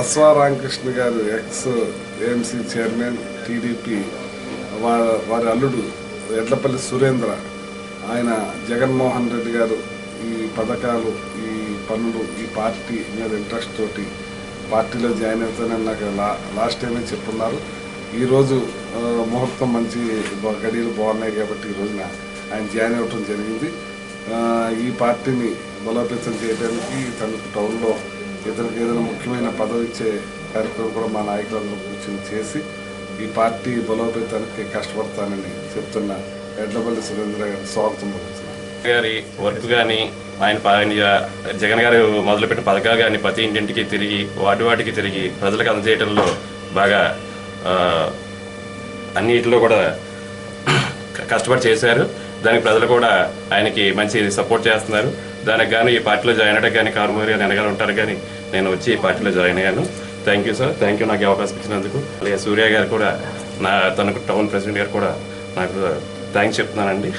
అస్వా రామకృష్ణ గారు X AMC chairman TDP వారి అల్లుడు ఎడ్లపల్లి సురేంద్ర ఆయన జగన్మోహన్ రెడ్డి గారు ఈ పథకాలు ఈ పనులు ఈ పార్టీ మీద ఇంట్రెస్ట్ తోటి పార్టీలో జాయిన్ అవుతానని నాకు లా లాస్ట్ టైమే చెప్పున్నారు. ఈరోజు ముహూర్తం మంచి గడియలు బాగున్నాయి కాబట్టి ఈరోజున ఆయన జాయిన్ అవ్వటం జరిగింది. ఈ పార్టీని బలోపేతం చేయడానికి తనకు టౌన్లో ఇతనికి ఏదైనా ముఖ్యమైన పదవి ఇచ్చే కార్యక్రమం కూడా మా నాయకులందరూ కూర్చొని చేసి ఈ పార్టీ బలోపేతానికి కష్టపడతానని చెప్తున్న ఎడ్లపల్లి సురేంద్ర గారికి స్వాగతం పలుకుతున్నాను. గారి వర్క్ కానీ ఆయన జగన్ గారు మొదలుపెట్టిన పథకాలు కానీ ప్రతి ఇంటింటికి తిరిగి వాటి వాటికి తిరిగి ప్రజలకు అందజేయడంలో బాగా అన్నిటిలో కూడా కష్టపడి చేశారు. దానికి ప్రజలు కూడా ఆయనకి మంచి సపోర్ట్ చేస్తున్నారు. దానికి గాను ఈ పార్టీలో జాయిన్ అవ్వడానికి కానీ కారుమూరి అని వెనకాల ఉంటారు కానీ నేను వచ్చి ఈ పార్టీలో జాయిన్ అయ్యాను. Thank you sir thank you నాకు అవకాశం ఇచ్చినందుకు. అలాగే సూర్య గారు కూడా నా తనకు టౌన్ ప్రెసిడెంట్ గారు కూడా నాకు థ్యాంక్స్ చెప్తున్నానండి